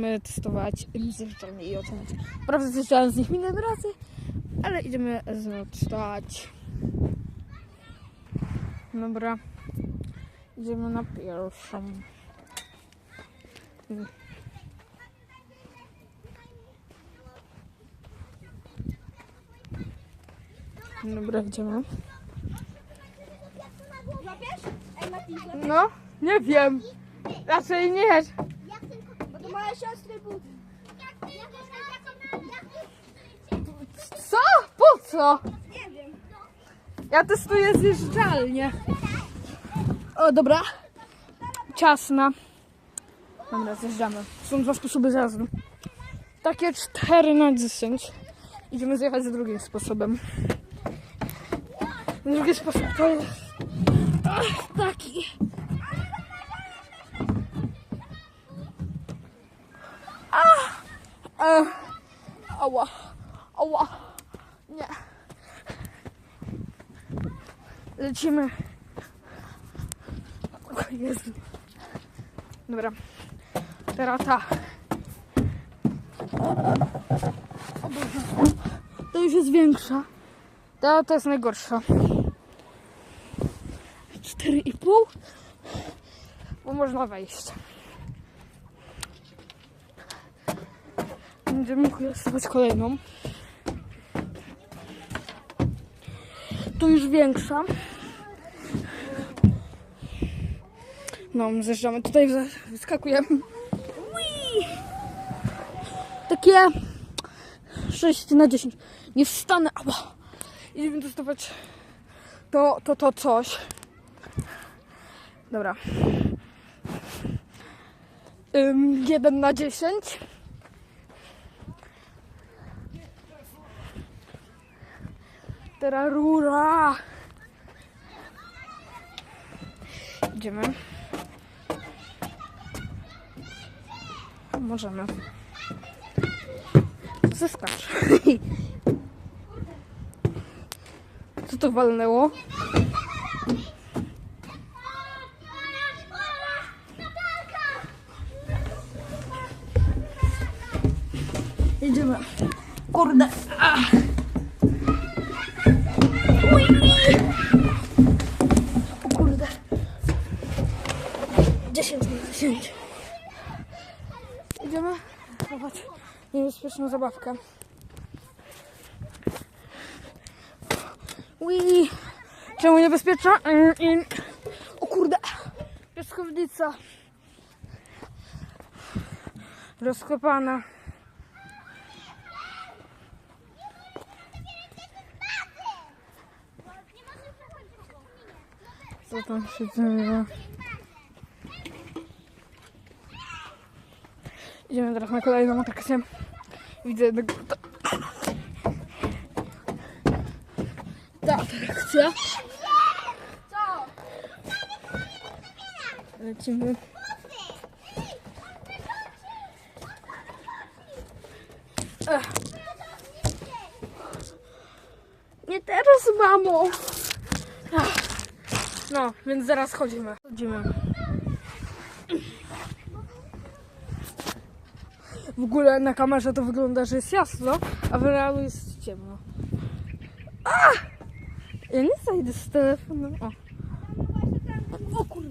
Będziemy testować indywidualnie i oceniać. Prawda, zjeżdżałem z nich inne razy, ale idziemy zaczynać. Dobra. Idziemy na pierwszą. Dobra, idziemy. No, nie wiem. Raczej nie. Moje siostry buty. Co? Po co? Nie wiem. Ja testuję zjeżdżalnię. O, dobra. Ciasna. Dobra, zjeżdżamy. Są dwa sposoby zjazdu. Takie 4 na 10. Idziemy zjechać za drugim sposobem. Drugi sposób to jest ach, taki. Ach, e, ała, ała, nie. Lecimy. O Jezu. Dobra. Teraz ta. O Boże. To już jest większa. Ta to jest najgorsza. 4,5 bo można wejść. Będziemy testować kolejną. Tu już większa. No, zjeżdżamy tutaj, wyskakujemy. Ui! Takie 6 na 10. Nie wstanę. Ała. Idziemy testować to, to, to coś. Dobra. Ym, 1 na 10. Teraz rura. Idziemy. Możemy. Zeskacz. Co to walnęło? Jedziemy. Kurde. Ach. 10 na 10. Idziemy zobaczyć niebezpieczną zabawkę. Ui. Czemu niebezpieczna? Mm, mm. O kurde. Piaskownica. Rozkopana. Co tam się dzieje? Idziemy teraz na kolejną atrakcję. Widzę jednego... Ta, ta atrakcja. Co? Lecimy. Ech. Nie teraz, mamo! No, więc zaraz chodzimy. Chodzimy. w ogóle na kamerze to wygląda, że jest jasno, a w realu jest ciemno. A! Ja nie znajdę z telefonu. O, no tak. o kurde.